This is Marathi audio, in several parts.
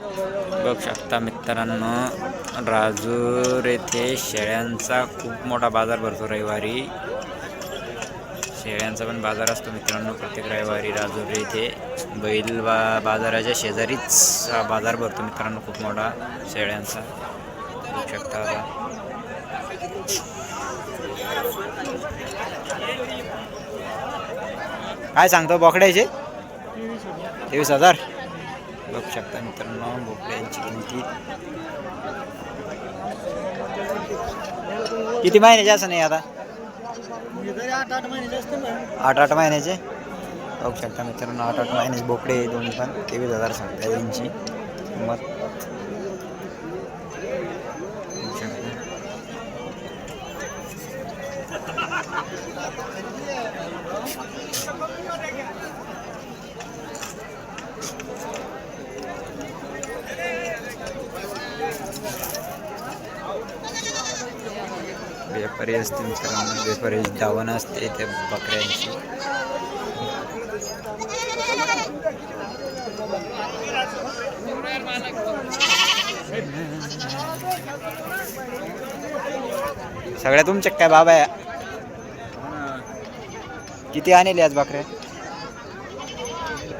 बघू शकता मित्रांनो राजूर येथे शेळ्यांचा खूप मोठा बाजार भरतो रविवारी. शेळ्यांचा पण बाजार असतो मित्रांनो प्रत्येक रविवारी राजूर येथे बैल बा बाजाराच्या शेजारीच हा बाजार भरतो मित्रांनो खूप मोठा शेळ्यांचा. बघू शकता आता. काय सांगतो बोकड्याचे? तेवीस हजार. बघू शकता मित्रांनो बोकड्यांची किमती. किती महिन्याचे असं नाही आता? आठ आठ महिन्याचे? बघू शकता मित्रांनो आठ आठ महिन्याचे बोकडे दोन्ही पण. तेवीस हजार सांगता त्यांची किंमत. व्यापारी असते मित्रांनो व्यापारी दावण असते त्या बकऱ्यांची. सगळ्या तुमच्या काय बाबा आहे किती आणले आज बकऱ्या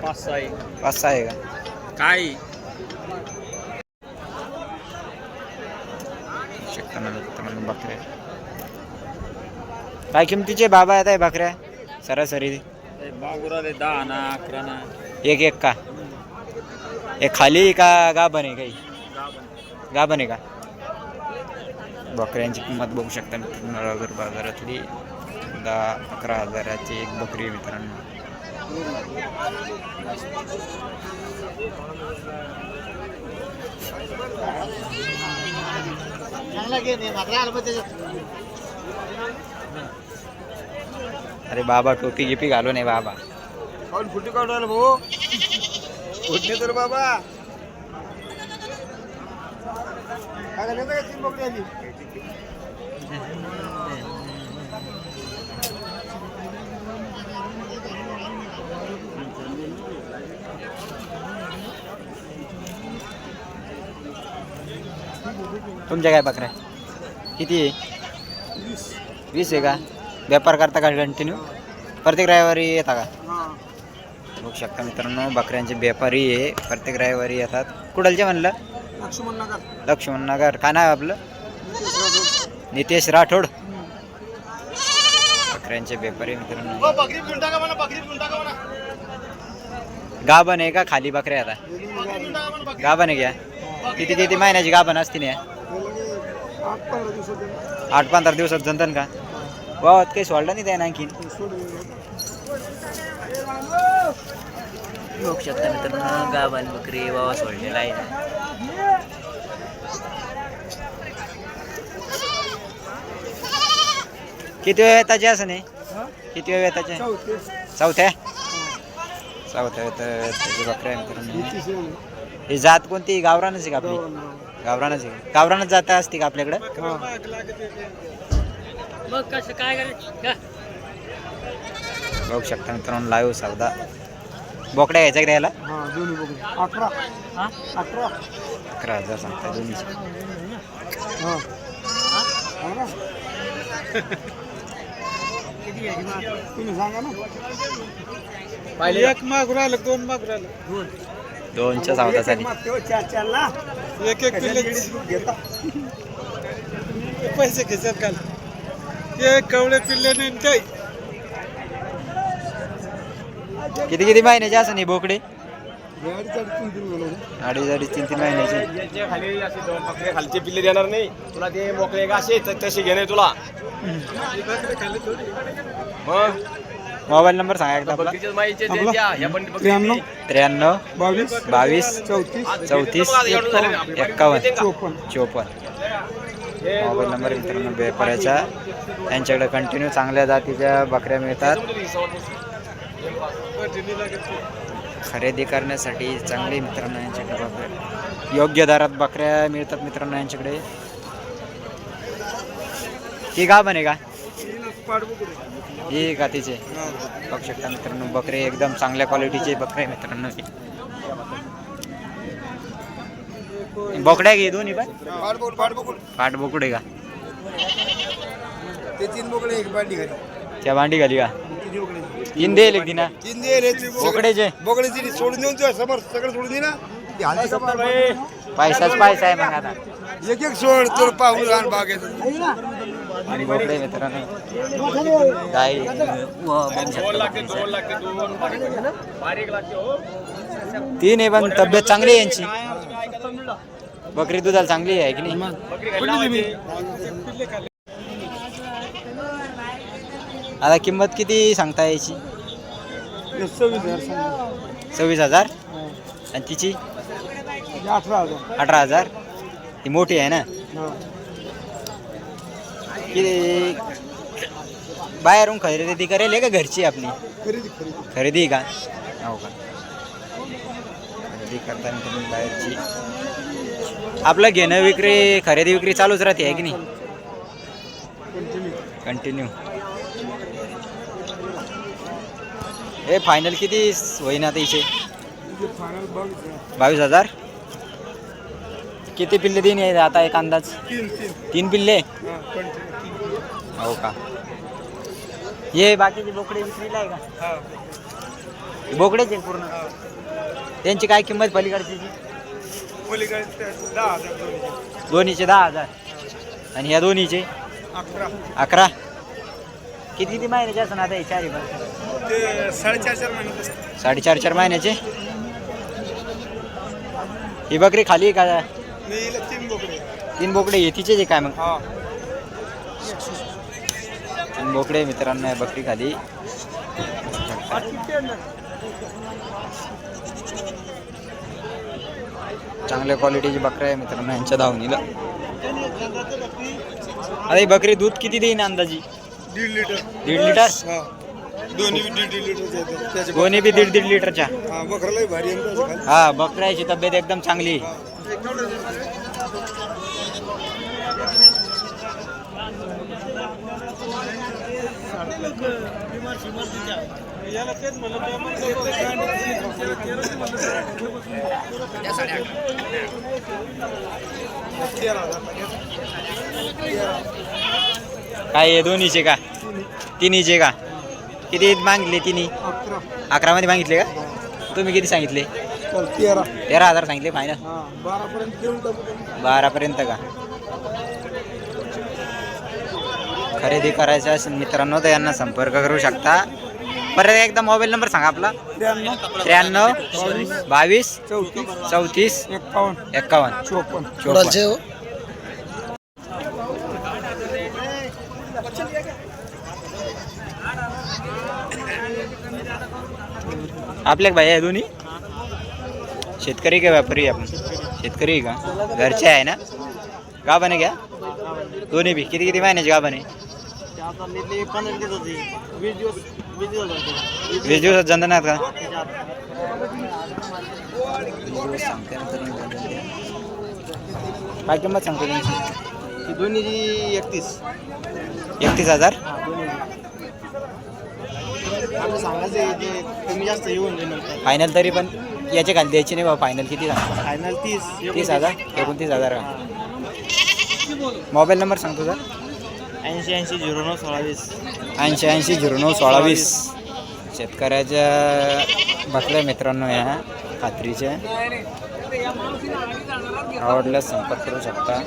पाच सहा पाच सहा आहे का? काय? बकऱ्या काय किमतीचे बाबा आहेत आहे बकऱ्या? सरासरी. दहा ना अकरा ना. एक एक का? एक खाली का गाभण आहे काही? गाभण. आहे का? बकऱ्यांची किंमत बघू शकता मित्रांनो बाजारातली दहा अकरा हजाराची एक बकरी मित्रांनो. अरे बाबा टोपी गिपी घालू नये बाबा. काढून फुटी काढून भाऊ? फुटणे तर बाबा. काय झालं? का तीन बोकडी आली? तुमच्या काय बकऱ्या? किती आहे? वीस आहे का? व्यापार करता का कंटिन्यू प्रत्येक रविवारी येता का? बघू शकता मित्रांनो बकऱ्यांचे व्यापारी आहे. प्रत्येक रविवारी येतात. कुडलचे म्हणलं? लक्ष्मण नगर. लक्ष्मण नगर. काय नाव आपलं? नितेश राठोड. बकऱ्यांचे व्यापारी मित्रांनो. गाभण आहे का खाली बकऱ्या आता? गाभण आहे घ्या किती किती महिन्याची गाभण असते ना? आठ पंधरा दिवसात आठ पंधरा दिवसात जमतं का? वावत काही सोडलं नाही त्यानं आणखीन. बघू शकता मित्रांनो गाभण बकरी वावा सोडलेला आहे. किती वेळ येताचे असं नाही? किती वेळ येताचे चौथ्या चौथ्या त्याची बकऱ्या ही जात कोणती? गावरानच आहे का आपली? गावरानच आहे. गावरानच जात असते का आपल्याकडं? मग कसं काय करायचं? बघू शकता मित्रांनो लाईव्ह सौदा. बोकड्या घ्यायच्या का द्यायला हा दोन्ही बघू अकरा. अकरा. हजार सांगता हा? हा ना? तुम्ही सांगा ना. एक माग राहिलं दोन माग राहिलं. दोनच्या ना एक एक पैसे घेतात काल ते कवळे पिल्ले नाही काय किती किती महिन्याचे असं नाही बोकडे? अडीच अडीच तीन तीन महिन्याचे. जे खाली असे दोन बकरे खालचे पिल्ले देणार नाही तुला ते मोकळे का असे तर तसे घेणे तुला मग मोबाईल नंबर सांगा एकदा आपला. बकरीच्याच माईचे ते द्या या पण त्र्याण्णव त्र्याण्णव बावीस बावीस चौतीस चौतीस एक्कावन्न चोपन्न चोपन्न. मोबाईल नंबर मित्रांनो व्यापाऱ्याचा यांच्याकडे कंटिन्यू चांगल्या जातीच्या बकऱ्या मिळतात. खरेदी करण्यासाठी चांगले मित्रांनो यांच्याकडे बकऱ्या योग्य दरात बकऱ्या मिळतात मित्रांनो यांच्याकडे. ही का बने का? ही का तिचे? बघू शकता मित्रांनो बकरे एकदम चांगल्या क्वालिटीचे बकरे आहे मित्रांनो. बोकड्या घे दोन्ही पण. पाठ बोकडे का? ते तीन बोकडे एक बांडी घाली. त्या भांडी घाली का? बोकडे तीन देईल एक दिना तीन दे रे ती बोकड्याचे बोकड्याची सोडून देऊन तुझ्या समोर सगळं सोडून दे ना. ती हलती का बाहेर? पैसाच पैसा आहे मग आता. एक एक सोड तुला पाहून लहान बागेत आणि बोकडे मित्रांनो. तीन आहे पण तब्येत चांगली आहे यांची. बकरी दुधाला चांगली आहे की नाही? आता किंमत किती सांगता याची सव्वीस हजार. सव्वीस हजार आणि तिची? अठरा हजार. अठरा हजार ती मोठी आहे ना? हा. किती? बाहेरून खरेदी करेल आहे का घरची आपली? खरेदी खरेदी खरेदी का? हो का? खरेदी करताना तुम्ही बाहेरची. आपलं घेणं विक्री खरेदी विक्री चालूच राहते आहे की नाही? कंटिन्यू कंटिन्यू हे फायनल किती होईना आता इथे बावीस हजार? किती पिल्ले देईन आहे आता एक अंदाज? तीन पिल्ले? हो का? हे बाकीचे बोकडे विक्रीला आहे का? बोकडेच आहे पूर्ण? त्यांची काय किंमत पलीकडची? दोन्हीचे. दहा हजार. आणि ह्या दोन्हीचे? अकरा. अकरा. किती किती महिन्याचे असं आता हे चारी पण ते साडेचार चार महिन्यात असते साडेचार चार महिन्याचे? ही बकरी खाली आहे का? हिला तीन बोकडे तीन बोकडे हे तिचेच आहे काय मग? हा. तीन बोकडे मित्रांनो या बकरी खाली. चांगल्या क्वालिटीची बकरी आहे मित्रांनो यांच्या धावणीला. ही बकरी दूध किती देईन अंदाजी? दीड लिटर. दीड लिटर? हा. दोन्ही बी दीड दीड लिटर येतात. त्याचे दोन्ही बी दीड दीड लिटरच्या. हा बकरालाही भारी आहे ना त्याचं खाली. हा बकऱ्याची तब्येत एकदम चांगली. तेरा हजार काय दोन्हीचे का? तिन्हीचे का? किती मागितले तिन्ही अकरा. अकरा मध्ये मागितले का? तुम्ही किती सांगितले? चल तेरा. तेरा हजार सांगितले फायनल हा बारापर्यंत का? खरेदी करायचं असेल मित्रांनो तर यांना संपर्क करू शकता. परत एकदा मोबाईल नंबर सांगा आपला. त्र्याण्णव. बावीस चौतीस. चौतीस एकावन्न. एक्कावन्न चोपन्न. आपल्या भाई आहे दोन्ही? शेतकरी का व्यापारी आपण? शेतकरी का? घरचे आहे ना? गाभाने घ्या दोन्ही बी. किती किती महिन्याचे गाभाने वीस दिवसात जंदनात का. काय किंमत सांगतो तुमची दोन्ही एकतीस. एकतीस हज़ार? सांगायचं कमी जास्त येऊन जाईल फायनल तरी पण याच्या खाली द्यायची नाही बाबा फायनल किती सांगतो फायनल तीस. तीस हजार? एकोणतीस हजार. का मोबाईल नंबर सांगतो सर ऐंशी ऐंशी झिरो नऊ सोळावीस ऐंशी ऐंशी झिरो नऊ सोळा वीस. शेतकऱ्याच्या बसल्या मित्रांनो या खात्रीच्या. आवडल्यास संपर्क करू शकता.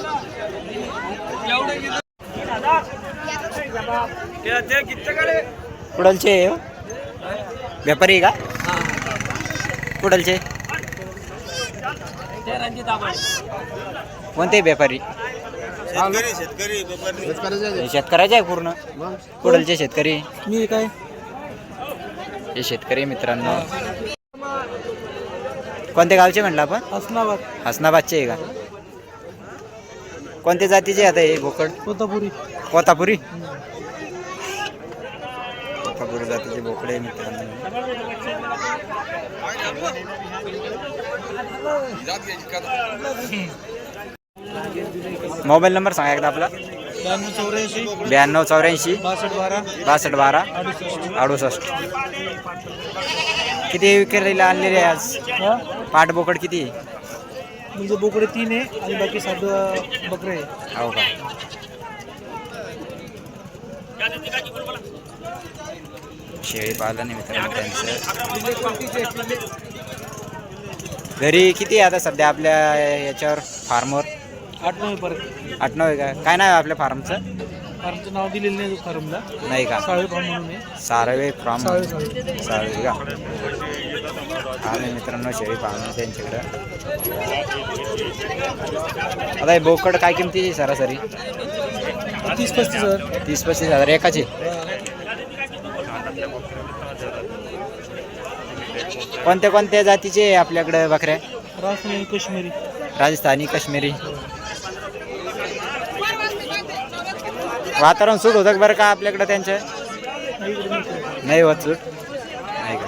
कुडलचे हो? व्यापारी आहे का? कुडलचे कोणते व्यापारी? शेतकरी शेतकरी शेतकऱ्याचे आहे पूर्ण. कुडलचे शेतकरी? मी काय? हे शेतकरी मित्रांनो. कोणत्या गावचे म्हणलं आपण? हसनाबाद. हसनाबादचे आहे का? कोणत्या जातीचे आता हे बोकड? कोतापुरी. कोतापुरी? कोतापुरी जातीचे बोकडे मित्रांनो. मोबाईल नंबर सांगा एकदा आपला. ब्याण्णव चौऱ्याऐंशी. ब्याण्णव चौऱ्याऐंशी. बासष्ट बारा. बासष्ट बारा. अडुसष्ट. किती विक्रीला आणलेले आज? पाठ बोकड किती? आहे? म्हणजे बोकडे तीन आहे आणि बाकी सात बकरे आहे. हो का? शेळी मित्रांनो त्यांचं. घरी किती आहे आता सध्या आपल्या याच्यावर फार्मवर? आठ नऊ परत आठ नऊ का? काय नाव आहे आपल्या फार्मचं? फार्मचं नाव दिलेलं नाही फार्मला. नाही का? साळवे फार्म म्हणून सारवे फार्म. साळवे सारवे का? आणि मित्रांनो शेळी फार्म त्यांच्याकडं. आता हे बोकड काय किमतीची सरासरी? तीस पस्तीस हजार. तीस पस्तीस हजार एकाची. कोणत्या कोणत्या जातीचे आहे आपल्याकडे बकऱ्या? राजस्थानी काश्मीरी. राजस्थानी काश्मीरी. वातावरण सूट होतं का बरं का आपल्याकडं त्यांचं. नाही होत सूट नाही का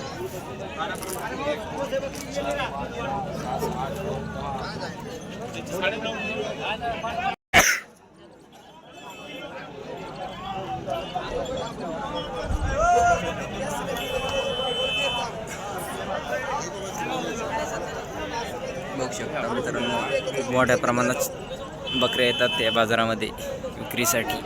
बघू शकता मित्रांनो खूप मोठ्या प्रमाणात बकऱ्या येतात त्या बाजारामध्ये विक्रीसाठी.